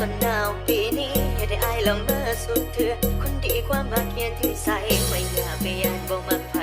ตอนหนาวปีนี้อย่าได้อายลองเมื่อสุดเถื่อคนดีกว่ามาเกียรที่ใส่ไม่อยากไปยานบ่มาไผ